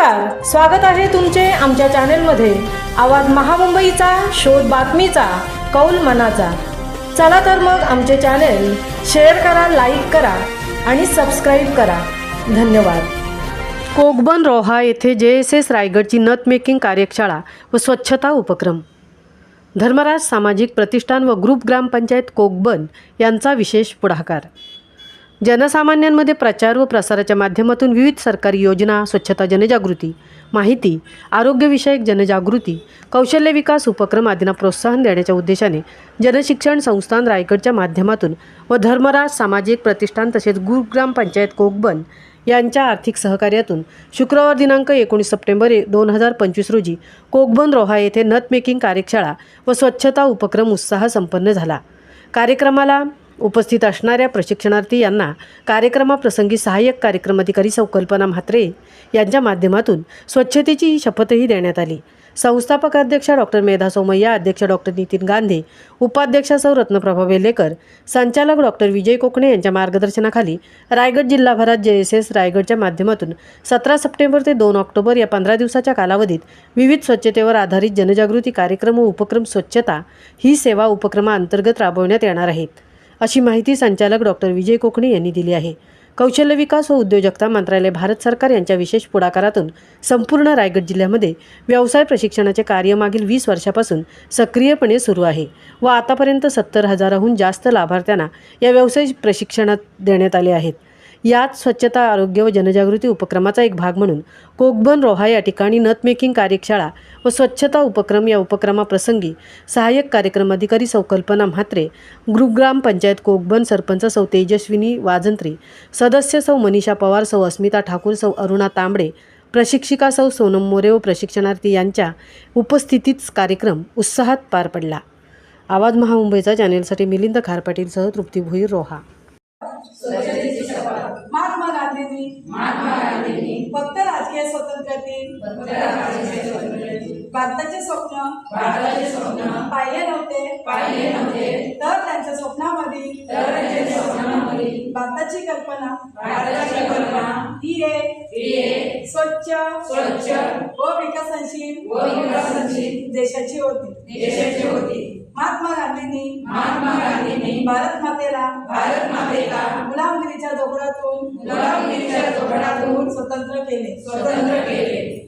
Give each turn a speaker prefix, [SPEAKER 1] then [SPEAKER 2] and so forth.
[SPEAKER 1] नमस्कार. स्वागत आहे तुमचे आमच्या चॅनेलमध्ये. आवाज महामुंबईचा शोध बातमीचा कौल मनाचा. चला तर मग आमचे चॅनेल शेअर करा लाईक करा आणि सबस्क्राईब करा. धन्यवाद. कोकबन रोहा येथे जे एस एस रायगडची नथ मेकिंग कार्यशाळा व स्वच्छता उपक्रम. धर्मराज सामाजिक प्रतिष्ठान व ग्रुप ग्रामपंचायत कोकबन यांचा विशेष पुढाकार. जनसामान्यांमध्ये प्रचार व प्रसाराच्या माध्यमातून विविध सरकारी योजना स्वच्छता जनजागृती माहिती आरोग्यविषयक जनजागृती कौशल्य विकास उपक्रम आदींना प्रोत्साहन देण्याच्या उद्देशाने जनशिक्षण संस्थान रायगडच्या माध्यमातून व धर्मराज सामाजिक प्रतिष्ठान तसेच गुरुग्राम पंचायत कोकबन यांच्या आर्थिक सहकार्यातून शुक्रवार दिनांक एकोणीस सप्टेंबर दोन हजार पंचवीस रोजी कोकबन रोहा येथे नथ मेकिंग कार्यशाळा व स्वच्छता उपक्रम उत्साह संपन्न झाला. कार्यक्रमाला उपस्थित असणाऱ्या प्रशिक्षणार्थी यांना कार्यक्रमाप्रसंगी सहाय्यक कार्यक्रम अधिकारी सौ कल्पना म्हात्रे यांच्या माध्यमातून स्वच्छतेची शपथही देण्यात आली. संस्थापक अध्यक्ष डॉक्टर मेधा सोमय्या अध्यक्ष डॉक्टर नितीन गांधे उपाध्यक्षा सौ. रत्नप्रभा वेलेकर संचालक डॉक्टर विजय कोकणे यांच्या मार्गदर्शनाखाली रायगड जिल्हाभरात जे एस एस रायगडच्या माध्यमातून सतरा सप्टेंबर ते दोन ऑक्टोबर या पंधरा दिवसाच्या कालावधीत विविध स्वच्छतेवर आधारित जनजागृती कार्यक्रम व उपक्रम स्वच्छता ही सेवा उपक्रमाअंतर्गत राबवण्यात येणार आहेत. अशी माहिती संचालक डॉक्टर विजय कोकणे यांनी दिली आहे. कौशल्य विकास व उद्योजकता मंत्रालय भारत सरकार यांच्या विशेष पुढाकारातून संपूर्ण रायगड जिल्ह्यामध्ये व्यवसाय प्रशिक्षणाचे कार्य मागील वीस वर्षापासून सक्रियपणे सुरू आहे व आतापर्यंत सत्तर हजाराहून जास्त लाभार्थ्यांना या व्यवसाय प्रशिक्षणात देण्यात आले आहेत. यात स्वच्छता आरोग्य व जनजागृती उपक्रमाचा एक भाग म्हणून कोकबन रोहा या ठिकाणी नथमेकिंग कार्यशाळा व स्वच्छता उपक्रम या उपक्रमाप्रसंगी सहाय्यक कार्यक्रम अधिकारी सौकल्पना म्हात्रे गुरुग्राम पंचायत कोकबन सरपंच सौ तेजस्विनी वाजंत्री सदस्य सौ मनीषा पवार सौ अस्मिता ठाकूर सौ अरुणा तांबडे प्रशिक्षिका सौ सोनम मोरे व प्रशिक्षणार्थी यांच्या उपस्थितीत कार्यक्रम उत्साहात पार पडला. आवाज महामुंबईचा चॅनेलसाठी मिलिंद खारपाटीलसह तृप्ती भुईर रोहा.
[SPEAKER 2] महात्मा फक्त राजकीय स्वातंत्र्यातील भारताचे स्वप्न. भारताचे स्वप्न. पाहिले नव्हते. पाहिले नव्हते. तर त्यांच्या स्वप्नामध्ये. भारताची कल्पना. भारताची कल्पना. ही एक. स्वच्छ. स्वच्छ. व विकसनशील. व विकसनशील. देशाची होती. देशाची होती. महात्मा गांधींनी. महात्मा गांधींनी भारत मातेला भारत मातेला गुलामगिरीच्या जोगडातून गुलामगिरीच्या जोगडातून स्वतंत्र केले. स्वतंत्र केले.